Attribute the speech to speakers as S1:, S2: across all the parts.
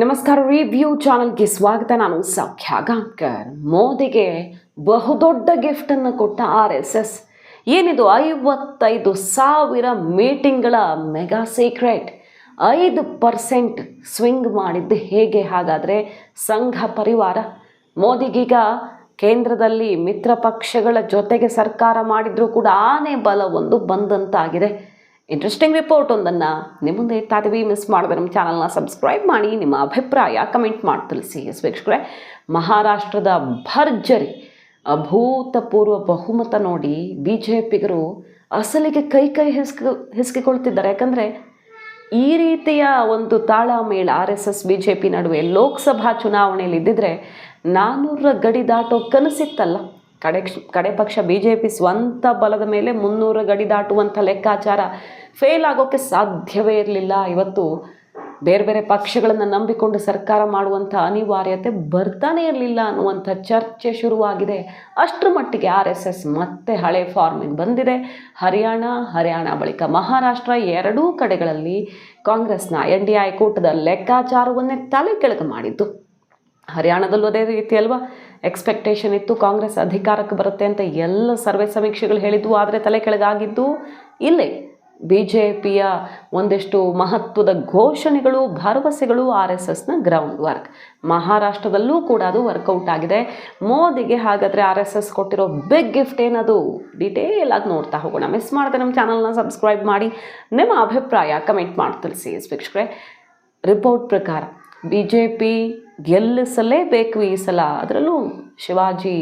S1: ನಮಸ್ಕಾರ ರಿವ್ಯೂ ಚಾನಲ್ಗೆ ಸ್ವಾಗತ. ನಾನು ಸೌಖ್ಯ ಗಾಂಕರ್ ಮೋದಿಗೆ ಬಹುದೊಡ್ಡ ಗಿಫ್ಟನ್ನು ಕೊಟ್ಟ ಆರ್ ಎಸ್ ಎಸ್ ಏನಿದು? ಐವತ್ತೈದು ಸಾವಿರ ಮೀಟಿಂಗ್ಗಳ ಮೆಗಾ ಸೀಕ್ರೆಟ್ ಐದು ಪರ್ಸೆಂಟ್ ಸ್ವಿಂಗ್ ಮಾಡಿದ್ದು ಹೇಗೆ? ಹಾಗಾದರೆ ಸಂಘ ಪರಿವಾರ. ಮೋದಿಗೀಗ ಕೇಂದ್ರದಲ್ಲಿ ಮಿತ್ರ ಪಕ್ಷಗಳ ಜೊತೆಗೆ ಸರ್ಕಾರ ಮಾಡಿದರೂ ಕೂಡ ಆನೆ ಬಲ ಒಂದು ಬಂದಂತಾಗಿದೆ. ಇಂಟ್ರೆಸ್ಟಿಂಗ್ ರಿಪೋರ್ಟ್ ಒಂದನ್ನು ನಿಮ್ಮ ಮುಂದೆ ಇಡ್ತಾ ಮಿಸ್ ಮಾಡಿದ್ರೆ ನಮ್ಮ ಚಾನಲ್ನ ಸಬ್ಸ್ಕ್ರೈಬ್ ಮಾಡಿ, ನಿಮ್ಮ ಅಭಿಪ್ರಾಯ ಕಮೆಂಟ್ ಮಾಡಿ ತಿಳಿಸಿ. ಎಸ್ ವೀಕ್ಷಕರೇ, ಮಹಾರಾಷ್ಟ್ರದ ಭರ್ಜರಿ ಅಭೂತಪೂರ್ವ ಬಹುಮತ ನೋಡಿ ಬಿ ಜೆ ಪಿಗರು ಅಸಲಿಗೆ ಕೈ ಕೈ ಹಿಸ್ಕ, ಹಿಸ್ಕಿಕೊಳ್ತಿದ್ದಾರೆ. ಯಾಕಂದರೆ ಈ ರೀತಿಯ ಒಂದು ತಾಳಮೇಳ R S S B J P ನಡುವೆ ಲೋಕಸಭಾ ಚುನಾವಣೆಯಲ್ಲಿ ಇದ್ದಿದ್ರೆ ನಾನ್ನೂರ ಗಡಿ ದಾಟೋ ಕನಸಿತ್ತಲ್ಲ. ಕಡೆ ಕಡೆ ಪಕ್ಷ ಬಿ ಜೆ ಪಿ ಸ್ವಂತ ಬಲದ ಮೇಲೆ ಮುನ್ನೂರ ಗಡಿ ದಾಟುವಂಥ ಲೆಕ್ಕಾಚಾರ ಫೇಲ್ ಆಗೋಕ್ಕೆ ಸಾಧ್ಯವೇ ಇರಲಿಲ್ಲ. ಇವತ್ತು ಬೇರೆ ಬೇರೆ ಪಕ್ಷಗಳನ್ನು ನಂಬಿಕೊಂಡು ಸರ್ಕಾರ ಮಾಡುವಂಥ ಅನಿವಾರ್ಯತೆ ಬರ್ತಾನೆ ಇರಲಿಲ್ಲ ಅನ್ನುವಂಥ ಚರ್ಚೆ ಶುರುವಾಗಿದೆ. ಅಷ್ಟರ ಮಟ್ಟಿಗೆ ಆರ್ ಎಸ್ ಎಸ್ ಮತ್ತೆ ಹಳೆ ಫಾರ್ಮಿಗೆ ಬಂದಿದೆ. ಹರಿಯಾಣ ಹರಿಯಾಣ ಬಳಿಕ ಮಹಾರಾಷ್ಟ್ರ ಎರಡೂ ಕಡೆಗಳಲ್ಲಿ ಕಾಂಗ್ರೆಸ್ನ ಎನ್ ಡಿ ಐ ಕೂಟದ ಲೆಕ್ಕಾಚಾರವನ್ನೇ ತಲೆ ಕೆಳಗೆ ಮಾಡಿದ್ದು. ಹರಿಯಾಣದಲ್ಲೂ ಅದೇ ರೀತಿ ಅಲ್ವಾ? ಎಕ್ಸ್ಪೆಕ್ಟೇಷನ್ ಇತ್ತು, ಕಾಂಗ್ರೆಸ್ ಅಧಿಕಾರಕ್ಕೆ ಬರುತ್ತೆ ಅಂತ ಎಲ್ಲ ಸರ್ವೆ ಸಮೀಕ್ಷೆಗಳು ಹೇಳಿದ್ವು, ಆದರೆ ತಲೆ ಕೆಳಗಾಗಿದ್ದು ಇಲ್ಲೇ. ಬಿ ಜೆ ಪಿಯ ಒಂದಿಷ್ಟು ಮಹತ್ವದ ಘೋಷಣೆಗಳು, ಭರವಸೆಗಳು ಆರ್ ಎಸ್ ಎಸ್ನ ಗ್ರೌಂಡ್ ವರ್ಕ್ ಮಹಾರಾಷ್ಟ್ರದಲ್ಲೂ ಕೂಡ ಅದು ವರ್ಕೌಟ್ ಆಗಿದೆ. ಮೋದಿಗೆ ಹಾಗಾದರೆ ಆರ್ ಎಸ್ ಎಸ್ ಕೊಟ್ಟಿರೋ ಬಿಗ್ ಗಿಫ್ಟ್ ಏನದು? ಡೀಟೇಲ್ ಆಗಿ ನೋಡ್ತಾ ಹೋಗೋಣ. ಮಿಸ್ ಮಾಡಿದೆ ನಮ್ಮ ಚಾನಲ್ನ ಸಬ್ಸ್ಕ್ರೈಬ್ ಮಾಡಿ. ನಿಮ್ಮ ಅಭಿಪ್ರಾಯ ಕಮೆಂಟ್ ಮಾಡಿ ತಿಳಿಸಿ. ವೀಕ್ಷಕರೇ ರಿಪೋರ್ಟ್ ಪ್ರಕಾರ ಬಿ ಜೆ ಪಿ ಗೆಲ್ಲಿಸಲೇಬೇಕು ಈ ಸಲ. ಅದರಲ್ಲೂ ಶಿವಾಜಿ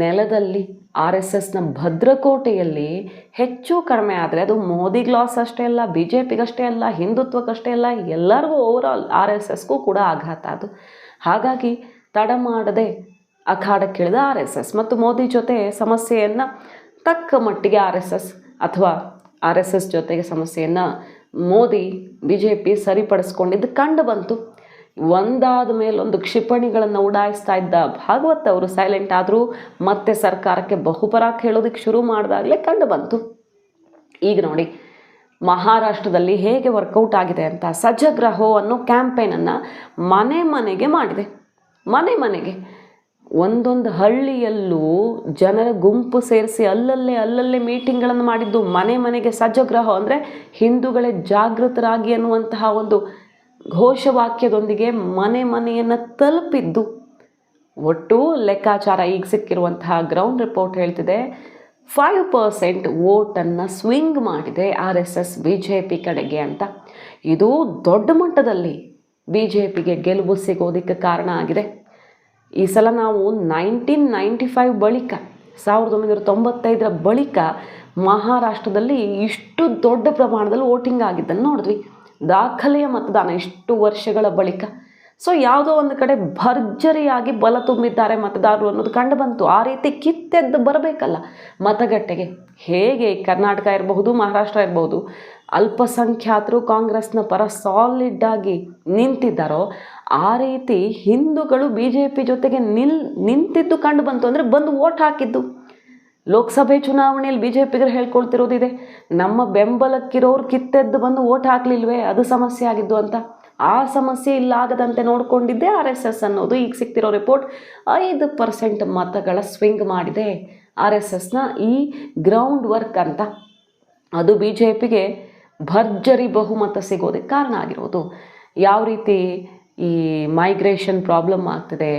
S1: ನೆಲದಲ್ಲಿ ಆರ್ ಎಸ್ ಎಸ್ನ ಭದ್ರಕೋಟೆಯಲ್ಲಿ ಹೆಚ್ಚು ಕಡಿಮೆ ಆದರೆ ಅದು ಮೋದಿಗೆ ಲಾಸ್ ಅಷ್ಟೇ ಅಲ್ಲ ಬಿ ಜೆ ಪಿಗಷ್ಟೇ ಅಲ್ಲ, ಹಿಂದುತ್ವಕ್ಕಷ್ಟೇ ಅಲ್ಲ, ಎಲ್ಲರಿಗೂ ಓವರಾಲ್ ಆರ್ ಎಸ್ ಎಸ್ಗೂ ಕೂಡ ಆಘಾತ ಅದು. ಹಾಗಾಗಿ ತಡ ಮಾಡದೆ ಅಖಾಡಕ್ಕಿಳಿದ ಆರ್ ಎಸ್ ಎಸ್. ಮತ್ತು ಮೋದಿ ಜೊತೆ ಸಮಸ್ಯೆಯನ್ನು ತಕ್ಕ ಮಟ್ಟಿಗೆ ಆರ್ ಎಸ್ ಎಸ್ ಅಥವಾ ಆರ್ ಎಸ್ ಎಸ್ ಜೊತೆಗೆ ಸಮಸ್ಯೆಯನ್ನು ಮೋದಿ ಬಿ ಜೆ ಪಿ ಸರಿಪಡಿಸ್ಕೊಂಡಿದ್ದು ಕಂಡು ಬಂತು. ಒಂದಾದ ಮೇಲೊಂದು ಕ್ಷಿಪಣಿಗಳನ್ನು ಉಡಾಯಿಸ್ತಾ ಇದ್ದ ಭಾಗವತ್ ಅವರು ಸೈಲೆಂಟ್ ಆದರೂ ಮತ್ತೆ ಸರ್ಕಾರಕ್ಕೆ ಬಹುಪರಾಕ್ ಕೇಳೋದಕ್ಕೆ ಶುರು ಮಾಡಿದಾಗಲೇ ಕಂಡು ಬಂತು. ಈಗ ನೋಡಿ, ಮಹಾರಾಷ್ಟ್ರದಲ್ಲಿ ಹೇಗೆ ವರ್ಕೌಟ್ ಆಗಿದೆ ಅಂತ ಸಜಗ್ರಹೋ ಅನ್ನೋ ಕ್ಯಾಂಪೇನನ್ನು ಮನೆ ಮನೆಗೆ ಮಾಡಿದೆ. ಮನೆ ಮನೆಗೆ. ಒಂದೊಂದು ಹಳ್ಳಿಯಲ್ಲೂ ಜನರ ಗುಂಪು ಸೇರಿಸಿ ಅಲ್ಲಲ್ಲೇ ಅಲ್ಲಲ್ಲೇ ಮೀಟಿಂಗ್ಗಳನ್ನು ಮಾಡಿದ್ದು ಮನೆ ಮನೆಗೆ ಸಜಗ್ರಹ ಅಂದರೆ ಹಿಂದೂಗಳೇ ಜಾಗೃತರಾಗಿ ಅನ್ನುವಂತಹ ಒಂದು ಘೋಷವಾಕ್ಯದೊಂದಿಗೆ ಮನೆ ಮನೆಯನ್ನು ತಲುಪಿದ್ದು. ಒಟ್ಟು ಲೆಕ್ಕಾಚಾರ ಈಗ ಸಿಕ್ಕಿರುವಂತಹ ಗ್ರೌಂಡ್ ರಿಪೋರ್ಟ್ ಹೇಳ್ತಿದೆ. ಫೈವ್ ಪರ್ಸೆಂಟ್ ವೋಟನ್ನು ಸ್ವಿಂಗ್ ಮಾಡಿದೆ R S S, B J P ಕಡೆಗೆ ಅಂತ. ಇದು ದೊಡ್ಡ ಮಟ್ಟದಲ್ಲಿ ಬಿ ಜೆ ಪಿಗೆ ಗೆಲುವು ಸಿಗೋದಕ್ಕೆ ಕಾರಣ ಆಗಿದೆ. ಈ ಸಲ ನಾವು ನೈನ್ಟೀನ್ ನೈಂಟಿ ಫೈವ್ ಬಳಿಕ, ಸಾವಿರದ ಒಂಬೈನೂರ ತೊಂಬತ್ತೈದರ ಬಳಿಕ ಮಹಾರಾಷ್ಟ್ರದಲ್ಲಿ ಇಷ್ಟು ದೊಡ್ಡ ಪ್ರಮಾಣದಲ್ಲಿ ವೋಟಿಂಗ್ ಆಗಿದ್ದನ್ನು ನೋಡಿದ್ವಿ. ದಾಖಲೆಯ ಮತದಾನ ಇಷ್ಟು ವರ್ಷಗಳ ಬಳಿಕ. ಸೊ ಯಾವುದೋ ಒಂದು ಕಡೆ ಭರ್ಜರಿಯಾಗಿ ಬಲ ತುಂಬಿದ್ದಾರೆ ಮತದಾರರು ಅನ್ನೋದು ಕಂಡು ಬಂತು. ಆ ರೀತಿ ಕಿತ್ತೆದ್ದು ಬರಬೇಕಲ್ಲ. ಮತಗಟ್ಟೆಗೆ ಹೇಗೆ ಕರ್ನಾಟಕ ಇರಬಹುದು, ಮಹಾರಾಷ್ಟ್ರ ಇರಬಹುದು, ಅಲ್ಪಸಂಖ್ಯಾತರು ಕಾಂಗ್ರೆಸ್ನ ಪರ ಸಾಲಿಡ್ ಆಗಿ ನಿಂತಿದ್ದಾರೋ, ಆ ರೀತಿ ಹಿಂದೂಗಳು ಬಿ ಜೆ ಪಿ ಜೊತೆಗೆ ನಿಲ್, ನಿಂತಿದ್ದು ಕಂಡು ಬಂತು ಅಂದರೆ ಬಂದು ವೋಟ್ ಹಾಕಿದ್ದು. ಲೋಕಸಭೆ ಚುನಾವಣೆಯಲ್ಲಿ ಬಿ ಜೆ ಪಿಗರು ಹೇಳ್ಕೊಳ್ತಿರೋದಿದೆ, ನಮ್ಮ ಬೆಂಬಲಕ್ಕಿರೋರು ಕಿತ್ತೆದ್ದು ಬಂದು ಓಟ್ ಹಾಕ್ಲಿಲ್ವೇ, ಅದು ಸಮಸ್ಯೆ ಆಗಿದ್ದು ಅಂತ. ಆ ಸಮಸ್ಯೆ ಇಲ್ಲಾಗದಂತೆ ನೋಡಿಕೊಂಡಿದ್ದೆ ಆರ್ ಎಸ್ ಎಸ್ ಅನ್ನೋದು. ಈಗ ಸಿಗ್ತಿರೋ ರಿಪೋರ್ಟ್ ಐದು ಪರ್ಸೆಂಟ್ ಮತಗಳ ಸ್ವಿಂಗ್ ಮಾಡಿದೆ ಆರ್ ಎಸ್ ಎಸ್ನ ಈ ಗ್ರೌಂಡ್ ವರ್ಕ್ ಅಂತ. ಅದು ಬಿ ಜೆ ಪಿಗೆ ಭರ್ಜರಿ ಬಹುಮತ ಸಿಗೋದಕ್ಕೆ ಕಾರಣ ಆಗಿರೋದು. ಯಾವ ರೀತಿ ಈ ಮೈಗ್ರೇಷನ್ ಪ್ರಾಬ್ಲಮ್ ಆಗ್ತಿದೆ.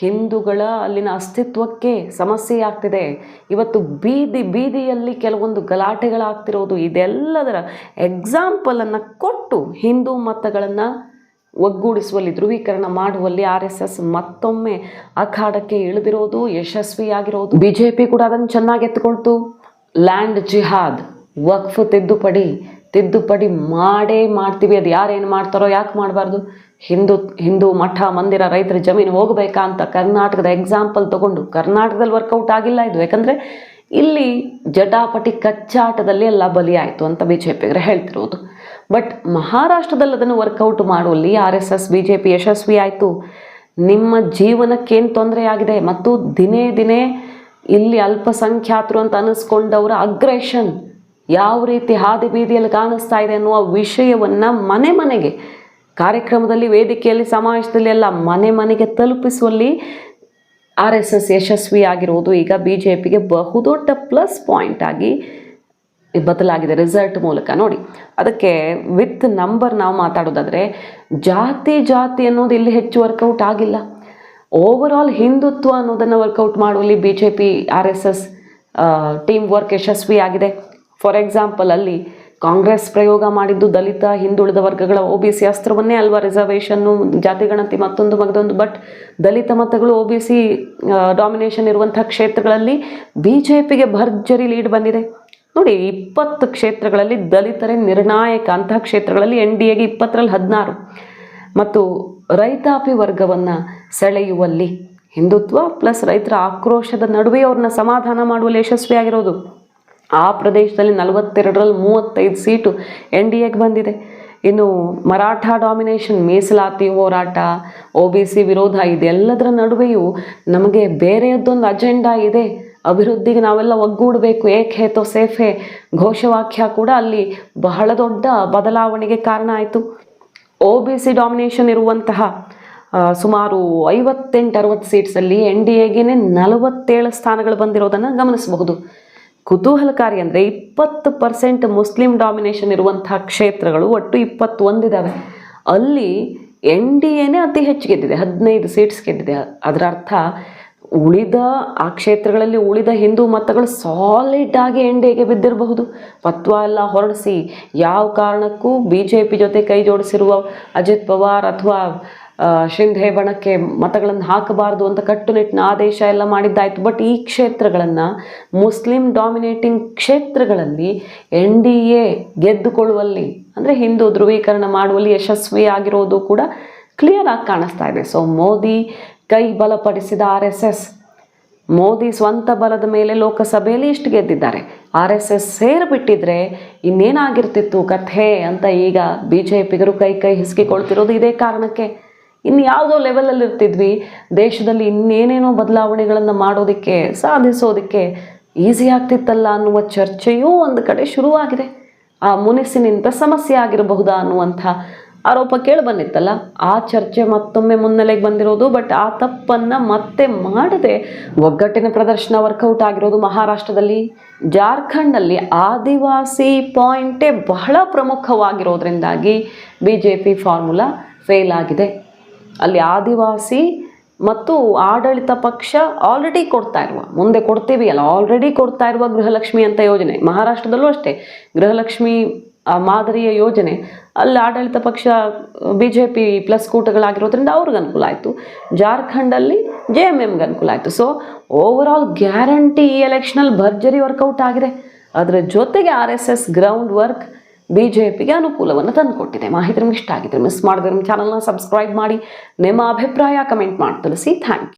S1: ಹಿಂದೂಗಳ ಅಲ್ಲಿನ ಅಸ್ತಿತ್ವಕ್ಕೆ ಸಮಸ್ಯೆ ಆಗ್ತಿದೆ. ಇವತ್ತು ಬೀದಿ, ಬೀದಿಯಲ್ಲಿ ಕೆಲವೊಂದು ಗಲಾಟೆಗಳಾಗ್ತಿರೋದು, ಇದೆಲ್ಲದರ ಎಕ್ಸಾಂಪಲನ್ನು ಕೊಟ್ಟು ಹಿಂದೂ ಮತಗಳನ್ನು ಒಗ್ಗೂಡಿಸುವಲ್ಲಿ, ಧ್ರುವೀಕರಣ ಮಾಡುವಲ್ಲಿ ಆರ್ ಎಸ್ ಎಸ್ ಮತ್ತೊಮ್ಮೆ ಅಖಾಡಕ್ಕೆ ಇಳಿದಿರೋದು, ಯಶಸ್ವಿಯಾಗಿರೋದು. ಬಿ ಜೆ ಪಿ ಕೂಡ ಅದನ್ನು ಚೆನ್ನಾಗಿ ಎತ್ಕೊಳ್ತು. ಲ್ಯಾಂಡ್ ಜಿಹಾದ್ ವಕ್ಫ್ ತಿದ್ದುಪಡಿ ತಿದ್ದುಪಡಿ ಮಾಡೇ ಮಾಡ್ತೀವಿ. ಅದು ಯಾರೇನು ಮಾಡ್ತಾರೋ, ಯಾಕೆ ಮಾಡಬಾರ್ದು? ಹಿಂದೂ ಹಿಂದೂ ಮಠ, ಮಂದಿರ, ರೈತರ ಜಮೀನು ಹೋಗಬೇಕಾ ಅಂತ ಕರ್ನಾಟಕದ ಎಕ್ಸಾಂಪಲ್ ತಗೊಂಡು, ಕರ್ನಾಟಕದಲ್ಲಿ ವರ್ಕೌಟ್ ಆಗಿಲ್ಲ ಇದು. ಯಾಕಂದರೆ ಇಲ್ಲಿ ಜಟಾಪಟಿ ಕಚ್ಚಾಟದಲ್ಲಿ ಎಲ್ಲ ಬಲಿಯಾಯಿತು ಅಂತ ಬಿ ಜೆ ಪಿಗರು ಹೇಳ್ತಿರೋದು. ಬಟ್ ಮಹಾರಾಷ್ಟ್ರದಲ್ಲಿ ಅದನ್ನು ವರ್ಕೌಟ್ ಮಾಡುವಲ್ಲಿ R S S B J P ಯಶಸ್ವಿ ಆಯಿತು. ನಿಮ್ಮ ಜೀವನಕ್ಕೇನು ತೊಂದರೆ ಆಗಿದೆ? ಮತ್ತು ದಿನೇ ದಿನೇ ಇಲ್ಲಿ ಅಲ್ಪಸಂಖ್ಯಾತರು ಅಂತ ಅನ್ನಿಸ್ಕೊಂಡವರ ಅಗ್ರೆಷನ್ ಯಾವ ರೀತಿ ಹಾದಿ ಬೀದಿಯಲ್ಲಿ ಕಾಣಿಸ್ತಾ ಇದೆ ಅನ್ನುವ ವಿಷಯವನ್ನು ಮನೆ ಮನೆಗೆ, ಕಾರ್ಯಕ್ರಮದಲ್ಲಿ, ವೇದಿಕೆಯಲ್ಲಿ, ಸಮಾವೇಶದಲ್ಲಿ ಎಲ್ಲ ಮನೆ ಮನೆಗೆ ತಲುಪಿಸುವಲ್ಲಿ ಆರ್ ಎಸ್ ಎಸ್ ಯಶಸ್ವಿಯಾಗಿರುವುದು ಈಗ ಬಿ ಜೆ ಪಿಗೆ ಬಹುದೊಡ್ಡ ಪ್ಲಸ್ ಪಾಯಿಂಟ್ ಆಗಿ ಬದಲಾಗಿದೆ ರಿಸಲ್ಟ್ ಮೂಲಕ. ನೋಡಿ, ಅದಕ್ಕೆ ವಿತ್ ನಂಬರ್ ನಾವು ಮಾತಾಡೋದಾದರೆ, ಜಾತಿ ಜಾತಿ ಅನ್ನೋದು ಇಲ್ಲಿ ಹೆಚ್ಚು ವರ್ಕೌಟ್ ಆಗಿಲ್ಲ. ಓವರ್ ಹಿಂದುತ್ವ ಅನ್ನೋದನ್ನು ವರ್ಕೌಟ್ ಮಾಡುವಲ್ಲಿ B J P R S S team work ಯಶಸ್ವಿಯಾಗಿದೆ. ಫಾರ್ ಎಕ್ಸಾಂಪಲ್ ಅಲ್ಲಿ ಕಾಂಗ್ರೆಸ್ ಪ್ರಯೋಗ ಮಾಡಿದ್ದು ದಲಿತ, ಹಿಂದುಳಿದ ವರ್ಗಗಳ ಒ ಬಿ ಸಿ ಅಸ್ತ್ರವನ್ನೇ ಅಲ್ವಾ ರಿಸರ್ವೇಷನ್ನು ಜಾತಿಗಣತಿ ಮತ್ತೊಂದು ಮಗದೊಂದು. ಬಟ್ ದಲಿತ ಮತಗಳು ಒ ಬಿ ಸಿ ಡಾಮಿನೇಷನ್ ಇರುವಂಥ ಕ್ಷೇತ್ರಗಳಲ್ಲಿ ಬಿ ಜೆ ಪಿಗೆ ಭರ್ಜರಿ ಲೀಡ್ ಬಂದಿದೆ. ನೋಡಿ, ಇಪ್ಪತ್ತು ಕ್ಷೇತ್ರಗಳಲ್ಲಿ ದಲಿತರೇ ನಿರ್ಣಾಯಕ. ಅಂತಹ ಕ್ಷೇತ್ರಗಳಲ್ಲಿ ಎನ್ ಡಿ ಎಗೆ ಇಪ್ಪತ್ತರಲ್ಲಿ ಹದಿನಾರು. ಮತ್ತು ರೈತಾಪಿ ವರ್ಗವನ್ನು ಸೆಳೆಯುವಲ್ಲಿ ಹಿಂದುತ್ವ ಪ್ಲಸ್ ರೈತರ ಆಕ್ರೋಶದ ನಡುವೆ ಅವ್ರನ್ನ ಸಮಾಧಾನ ಮಾಡುವಲ್ಲಿ ಯಶಸ್ವಿಯಾಗಿರೋದು. ಆ ಪ್ರದೇಶದಲ್ಲಿ ನಲವತ್ತೆರಡರಲ್ಲಿ ಮೂವತ್ತೈದು ಸೀಟು ಎನ್ ಡಿ ಎಗೆ ಬಂದಿದೆ. ಇನ್ನು ಮರಾಠ ಡಾಮಿನೇಷನ್ ಮೀಸಲಾತಿ ಹೋರಾಟ, ಒ ಬಿ ಸಿ ವಿರೋಧ, ಇದೆಲ್ಲದರ ನಡುವೆಯೂ ನಮಗೆ ಬೇರೆಯದ್ದೊಂದು ಅಜೆಂಡಾ ಇದೆ. ಅಭಿವೃದ್ಧಿಗೆ ನಾವೆಲ್ಲ ಒಗ್ಗೂಡಬೇಕು, ಏಕೆ ತೋ ಸೇಫೆ ಘೋಷವಾಕ್ಯ ಕೂಡ ಅಲ್ಲಿ ಬಹಳ ದೊಡ್ಡ ಬದಲಾವಣೆಗೆ ಕಾರಣ ಆಯಿತು. ಒ ಬಿ ಸಿ ಡಾಮಿನೇಷನ್ ಇರುವಂತಹ ಸುಮಾರು ಐವತ್ತೆಂಟು, ಅರವತ್ತು ಸೀಟ್ಸಲ್ಲಿ ಎನ್ ಡಿ ಎಗೇನೆ ನಲವತ್ತೇಳು ಸ್ಥಾನಗಳು ಬಂದಿರೋದನ್ನು ಗಮನಿಸಬಹುದು. ಕುತೂಹಲಕಾರಿ ಅಂದರೆ ಇಪ್ಪತ್ತು ಪರ್ಸೆಂಟ್ ಮುಸ್ಲಿಂ ಡಾಮಿನೇಷನ್ ಇರುವಂತಹ ಕ್ಷೇತ್ರಗಳು ಒಟ್ಟು ಇಪ್ಪತ್ತೊಂದಿದ್ದಾವೆ ಅಲ್ಲಿ ಎನ್ ಡಿ ಎನೇ ಅತಿ ಹೆಚ್ಚು ಗೆದ್ದಿದೆ, ಹದಿನೈದು ಸೀಟ್ಸ್ ಗೆದ್ದಿದೆ. ಅದರ ಅರ್ಥ ಉಳಿದ ಆ ಕ್ಷೇತ್ರಗಳಲ್ಲಿ ಉಳಿದ ಹಿಂದೂ ಮತಗಳು ಸಾಲಿಡ್ ಆಗಿ ಎನ್ ಡಿ ಎಗೆ ಬಿದ್ದಿರಬಹುದು. ಪತ್ವಾ ಎಲ್ಲ ಹೊರಡಿಸಿ, ಯಾವ ಕಾರಣಕ್ಕೂ ಬಿ ಜೆ ಪಿ ಜೊತೆ ಕೈ ಜೋಡಿಸಿರುವ ಅಜಿತ್ ಪವಾರ್ ಅಥವಾ ಶಿಂಧೆ ಬಣಕ್ಕೆ ಮತಗಳನ್ನು ಹಾಕಬಾರ್ದು ಅಂತ ಕಟ್ಟುನಿಟ್ಟಿನ ಆದೇಶ ಎಲ್ಲ ಮಾಡಿದ್ದಾಯಿತು. ಬಟ್ ಈ ಕ್ಷೇತ್ರಗಳನ್ನು, ಮುಸ್ಲಿಂ ಡಾಮಿನೇಟಿಂಗ್ ಕ್ಷೇತ್ರಗಳಲ್ಲಿ ಎನ್ ಡಿ ಎ ಗೆದ್ದುಕೊಳ್ಳುವಲ್ಲಿ, ಅಂದರೆ ಹಿಂದೂ ಧ್ರುವೀಕರಣ ಮಾಡುವಲ್ಲಿ ಯಶಸ್ವಿ ಆಗಿರೋದು ಕೂಡ ಕ್ಲಿಯರ್ ಆಗಿ ಕಾಣಿಸ್ತಾ ಇದೆ. ಸೊ ಮೋದಿ ಕೈ ಬಲಪಡಿಸಿದ ಆರ್ ಎಸ್ ಎಸ್. ಮೋದಿ ಸ್ವಂತ ಬಲದ ಮೇಲೆ ಲೋಕಸಭೆಯಲ್ಲಿ ಇಷ್ಟು ಗೆದ್ದಿದ್ದಾರೆ. ಆರ್ ಎಸ್ ಎಸ್ ಸೇರಿಬಿಟ್ಟಿದ್ರೆ ಇನ್ನೇನಾಗಿರ್ತಿತ್ತು ಕಥೆ ಅಂತ ಈಗ ಬಿ ಜೆ ಪಿಗರು ಕೈ ಕೈ ಹಿಸ್ಕಿಕೊಳ್ತಿರೋದು ಇದೇ ಕಾರಣಕ್ಕೆ. ಇನ್ನು ಯಾವುದೋ ಲೆವೆಲಲ್ಲಿ ಇರ್ತಿದ್ವಿ. ದೇಶದಲ್ಲಿ ಇನ್ನೇನೇನೋ ಬದಲಾವಣೆಗಳನ್ನು ಮಾಡೋದಕ್ಕೆ, ಸಾಧಿಸೋದಕ್ಕೆ ಈಸಿ ಆಗ್ತಿತ್ತಲ್ಲ ಅನ್ನುವ ಚರ್ಚೆಯೂ ಒಂದು ಕಡೆ ಶುರುವಾಗಿದೆ. ಆ ಮುನಿಸಿನಿಂದ ಸಮಸ್ಯೆ ಆಗಿರಬಹುದಾ ಅನ್ನುವಂಥ ಆರೋಪ ಕೇಳಿಬಂದಿತ್ತಲ್ಲ ಆ ಚರ್ಚೆ ಮತ್ತೊಮ್ಮೆ ಮುನ್ನೆಲೆಗೆ ಬಂದಿರೋದು ಬಟ್ ಆ ತಪ್ಪನ್ನು ಮತ್ತೆ ಮಾಡದೆ ಒಗ್ಗಟ್ಟಿನ ಪ್ರದರ್ಶನ ವರ್ಕೌಟ್ ಆಗಿರೋದು ಮಹಾರಾಷ್ಟ್ರದಲ್ಲಿ. ಜಾರ್ಖಂಡ್ನಲ್ಲಿ ಆದಿವಾಸಿ ಪಾಯಿಂಟೇ ಬಹಳ ಪ್ರಮುಖವಾಗಿರೋದ್ರಿಂದಾಗಿ B J P formula fail ಆಗಿದೆ. ಅಲ್ಲಿ ಆದಿವಾಸಿ ಮತ್ತು ಆಡಳಿತ ಪಕ್ಷ ಆಲ್ರೆಡಿ ಕೊಡ್ತಾ ಇರುವ, ಮುಂದೆ ಕೊಡ್ತೀವಿ ಅಲ್ಲ ಆಲ್ರೆಡಿ ಕೊಡ್ತಾ ಇರುವ ಗೃಹಲಕ್ಷ್ಮಿ ಅಂತ ಯೋಜನೆ, ಮಹಾರಾಷ್ಟ್ರದಲ್ಲೂ ಅಷ್ಟೇ, ಗೃಹಲಕ್ಷ್ಮಿ ಮಾದರಿಯ ಯೋಜನೆ, ಅಲ್ಲಿ ಆಡಳಿತ ಪಕ್ಷ ಬಿ ಜೆ ಪಿ ಪ್ಲಸ್ ಕೂಟಗಳಾಗಿರೋದ್ರಿಂದ ಅವ್ರಿಗೆ ಅನುಕೂಲ ಆಯಿತು. ಜಾರ್ಖಂಡಲ್ಲಿ ಜೆ ಎಂ ಎಮ್ಗೆ ಅನುಕೂಲ ಆಯಿತು. ಸೊ ಓವರ್ ಆಲ್ ಗ್ಯಾರಂಟಿ ಈ ಎಲೆಕ್ಷನಲ್ಲಿ ಭರ್ಜರಿ ವರ್ಕೌಟ್ ಆಗಿದೆ. ಅದರ ಜೊತೆಗೆ R S S ground work B J ಪಿಗೆ ಅನುಕೂಲವನ್ನು ತಂದುಕೊಟ್ಟಿದೆ. ಮಾಹಿತಿ ನಿಮ್ಗೆ ಇಷ್ಟ ಆಗಿದ್ರೆ ಮಿಸ್ ಮಾಡಿದ್ರೆ ನಿಮ್ಮ ಚಾನಲ್ನ ಸಬ್ಸ್ಕ್ರೈಬ್ ಮಾಡಿ. ನಿಮ್ಮ ಅಭಿಪ್ರಾಯ ಕಮೆಂಟ್ ಮಾಡಿ. ತಿಳಿಸಿ. Thank you